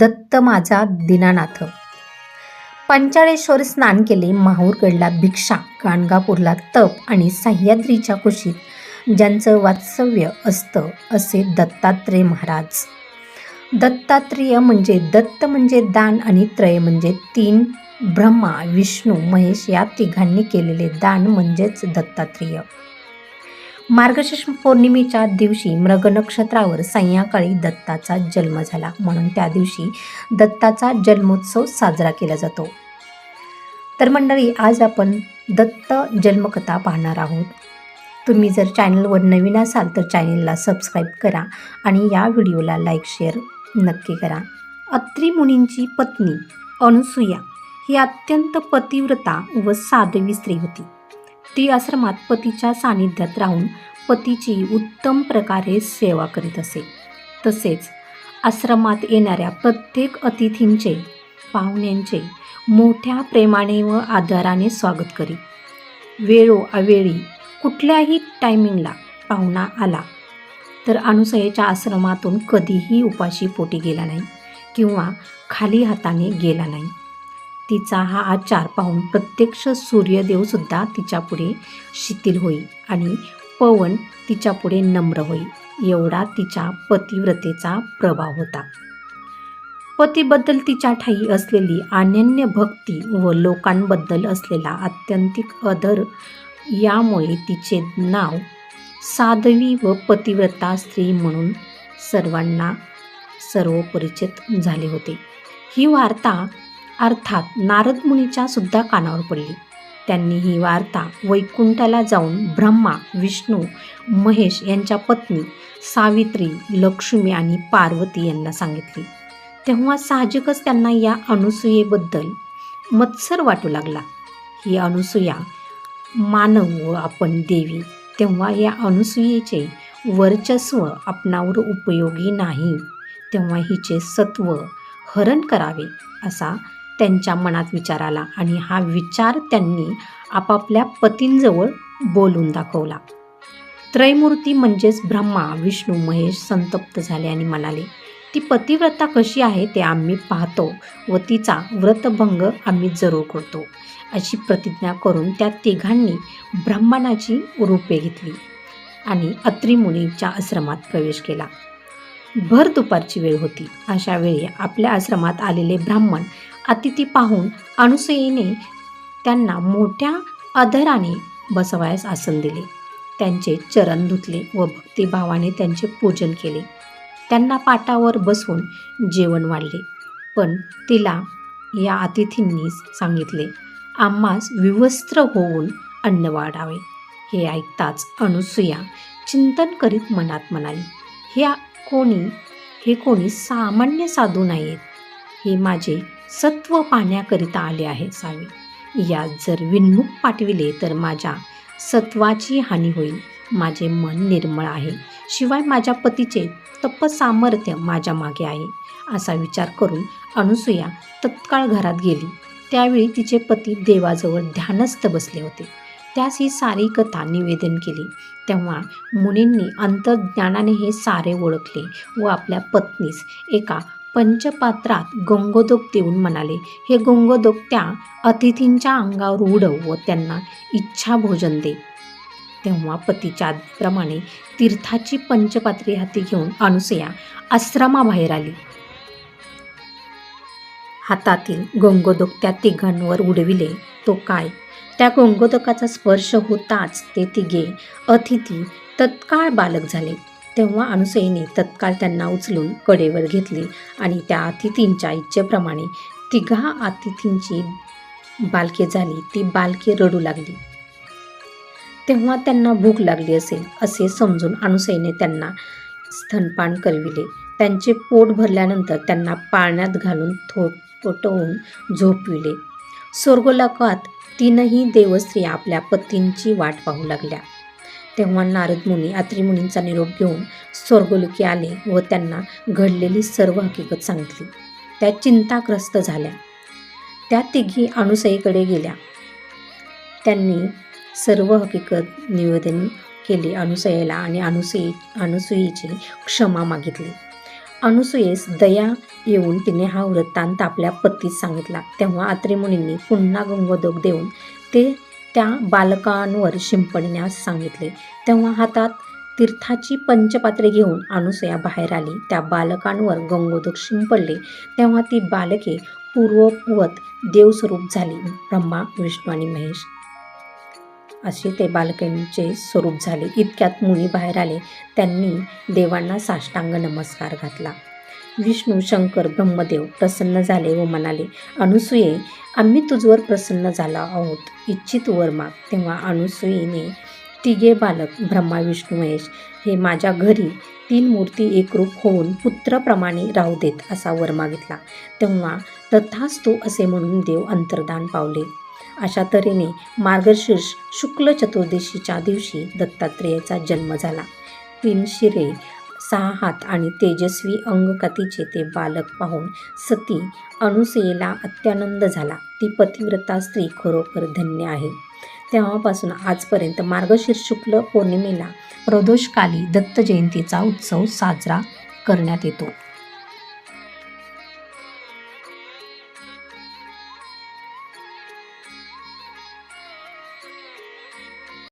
दत्त माझा दीनानाथ. पंचाळेश्वर स्नान केले माहूरगडला भिक्षा गाणगापूरला तप आणि सह्याद्रीच्या कुशीत ज्यांचं वास्तव्य असतं असे दत्तात्रेय महाराज. दत्तात्रेय म्हणजे दत्त म्हणजे दान आणि त्रय म्हणजे तीन ब्रह्मा विष्णू महेश या तिघांनी केलेले दान म्हणजेच दत्तात्रेय. मार्गशीर्ष पौर्णिमेच्या दिवशी मृग नक्षत्रावर संध्याकाळी दत्ताचा जन्म झाला. म्हणून त्या दिवशी दत्ताचा जन्मोत्सव साजरा केला जातो. तर मंडळी आज आपण दत्त जन्मकथा पाहणार आहोत. तुम्ही जर चॅनलवर नवीन असाल तर चॅनलला सबस्क्राईब करा आणि या व्हिडिओला लाईक शेअर नक्की करा. अत्री मुनींची पत्नी अनुसूया ही अत्यंत पतिव्रता व साधवी स्त्री होती. ती आश्रमात पतीच्या सानिध्यात राहून पतीची उत्तम प्रकारे सेवा करीत असे. तसेच आश्रमात येणाऱ्या प्रत्येक अतिथींचे पाहुण्यांचे मोठ्या प्रेमाने व आदराने स्वागत करी. वेळोअवेळी कुठल्याही टायमिंगला पाहुणा आला तर अनुसयेच्या आश्रमातून कधीही उपाशी पोटी गेला नाही किंवा खाली हाताने गेला नाही. तिचा हा आचार पाहून प्रत्यक्ष सूर्यदेवसुद्धा तिच्यापुढे शिथिल होईल आणि पवन तिच्यापुढे नम्र होईल. एवढा तिच्या पतिव्रतेचा प्रभाव होता. पतीबद्दल तिच्या ठाई असलेली अनन्य भक्ती व लोकांबद्दल असलेला आत्यंतिक अदर यामुळे तिचे नाव साध्वी व पतिव्रता स्त्री म्हणून सर्वांना सर्वपरिचित झाले होते. ही वार्ता अर्थात नारद मुनीच्या सुद्धा कानावर पडली. त्यांनी ही वार्ता वैकुंठाला जाऊन ब्रह्मा विष्णू महेश यांच्या पत्नी सावित्री लक्ष्मी आणि पार्वती यांना सांगितली. तेव्हा साहजिकच त्यांना या अनुसूयेबद्दल मत्सर वाटू लागला. ही अनुसूया मानव व आपण देवी तेव्हा या अनुसूयेचे वर्चस्व आपणावर उपयोगी नाही. तेव्हा हिचे सत्व हरण करावे असा त्यांच्या मनात विचार आला आणि हा विचार त्यांनी आपापल्या पतींजवळ बोलून दाखवला. त्रयमूर्ती म्हणजेच ब्रह्मा विष्णू महेश संतप्त झाले आणि म्हणाले ती पतिव्रता कशी आहे ते आम्ही पाहतो व तिचा व्रतभंग आम्ही जरूर करतो. अशी प्रतिज्ञा करून त्या तिघांनी ब्राह्मणाची रूपे घेतली आणि अत्रिमुनीच्या आश्रमात प्रवेश केला. भर दुपारची वेळ होती. अशा वेळी आपल्या आश्रमात आलेले ब्राह्मण अतिथी पाहून अनुसयेने त्यांना मोठ्या आदराने बसवायस आसन दिले. त्यांचे चरण धुतले व भक्तिभावाने त्यांचे पूजन केले. त्यांना पाटावर बसून जेवण वाढले. पण तिला या अतिथींनी सांगितले आम्हास विवस्त्र होऊन अन्न वाढावे. हे ऐकताच अनुसूया चिंतन करीत मनात म्हणाली ह्या कोणी हे कोणी सामान्य साधू नाहीत हे माझे सत्व पाहण्याकरिता आले आहे सावी. यात जर विनमुख पाठविले तर माझ्या सत्वाची हानी होईल. माझे मन निर्मळ आहे. शिवाय माझ्या पतीचे तपसामर्थ्य माझ्या मागे आहे. असा विचार करून अनुसूया तत्काळ घरात गेली. त्यावेळी तिचे पती देवाजवळ ध्यानस्थ बसले होते. त्यास ही सारी कथा निवेदन केली. तेव्हा मुनींनी अंतर्ज्ञानाने हे सारे ओळखले व आपल्या पत्नीस एका पंचपात्रात गंगोदक देऊन म्हणाले हे गंगोदक त्या अतिथींच्या अंगावर उडव व त्यांना इच्छा भोजन दे. तेव्हा पतीच्या आज्ञेप्रमाणे तीर्थाची पंचपात्री हाती घेऊन अनुसया आश्रमाबाहेर आली. हातातील गंगोदक त्या तिघांवर उडविले तो काय? त्या गंगोदकाचा स्पर्श होताच ते तिघे अतिथी तत्काळ बालक झाले. तेव्हा अनुसईने तत्काळ त्यांना उचलून कडेवर घेतले आणि त्या अतिथींच्या इच्छेप्रमाणे तिघा अतिथींची बालके झाली. ती बालके रडू लागली. तेव्हा त्यांना भूक लागली असेल असे समजून अनुसईने त्यांना स्तनपान करविले. त्यांचे पोट भरल्यानंतर त्यांना पाळण्यात घालून थोपटवून झोपविले. स्वर्गलोकात तीनही देवस्त्री आपल्या पतींची वाट पाहू लागल्या. तेव्हा नारद मुनी अत्री मुनींचा निरोप घेऊन स्वर्गलोकी आले व त्यांना घडलेली सर्व हकीकत सांगितली. त्या चिंताग्रस्त झाल्या. त्या तिघी अनुसईकडे गेल्या. त्यांनी सर्व हकीकत निवेदन केले अनुसयेला आणि अनुसयी अनुसुईची क्षमा मागितली. अनुसूयेस दया येऊन तिने हा वृत्तांत आपल्या पतीस सांगितला. तेव्हा अत्रिमुनींनी पुन्हा गंगोदक देऊन ते त्या बालकांवर शिंपडण्यास सांगितले. तेव्हा हातात तीर्थाची पंचपात्रे घेऊन अनुसया बाहेर आली. त्या बालकांवर गंगोदक शिंपडले. तेव्हा ती बालके पूर्ववत देवस्वरूप झाली. ब्रह्मा विष्णू आणि महेश असे ते बालकांचे स्वरूप झाले. इतक्यात मुनी बाहेर आले. त्यांनी देवांना साष्टांग नमस्कार घातला. विष्णू शंकर ब्रह्मदेव प्रसन्न झाले व म्हणाले अनुसूये आम्ही तुझवर प्रसन्न झाला आहोत. इच्छित वर माग. तेव्हा अनुसूयेने तिघे बालक ब्रह्मा विष्णू महेश हे माझ्या घरी तीन मूर्ती एकरूप होऊन पुत्रप्रमाणे राहू देत असा वर मागितला. तेव्हा तथास्तु असे म्हणून देव अंतर्धान पावले. अशा तऱ्हेने मार्गशीर्ष शुक्ल चतुर्दशीच्या दिवशी दत्तात्रेयाचा जन्म झाला. तीन शिरे सहा हात आणि तेजस्वी अंगकतीचे ते बालक पाहून सती अनुसयेला अत्यानंद झाला. ती पतिव्रता स्त्री खरोखर धन्य आहे. तेव्हापासून आजपर्यंत मार्गशीर्ष शुक्ल पौर्णिमेला प्रदोषकाली दत्त जयंतीचा उत्सव साजरा करण्यात येतो.